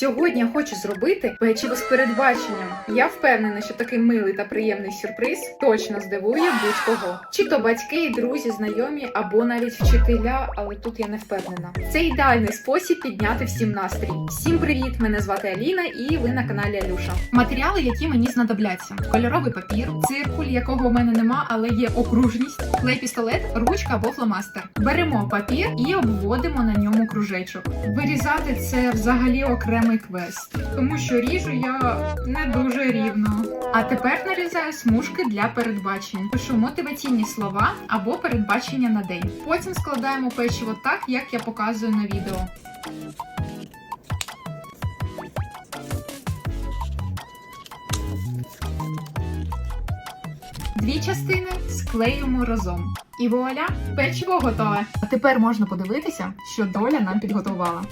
Сьогодні я хочу зробити печиво з передбаченням. Я впевнена, що такий милий та приємний сюрприз точно здивує будь-кого. Чи то батьки, друзі, знайомі або навіть вчителя, але тут я не впевнена. Це ідеальний спосіб підняти всім настрій. Всім привіт! Мене звати Аліна, і ви на каналі Алюша. Матеріали, які мені знадобляться: кольоровий папір, циркуль, якого в мене нема, але є окружність, клей пістолет, ручка або фломастер. Беремо папір і обводимо на ньому кружечок. Вирізати це взагалі окремий квест, тому що ріжу я не дуже рівно. А тепер нарізаю смужки для передбачень. Пишу мотиваційні слова або передбачення на день. Потім складаємо печиво так, як я показую на відео. Дві частини склеюємо разом. І вуаля, печиво готове. А тепер можна подивитися, що доля нам підготувала.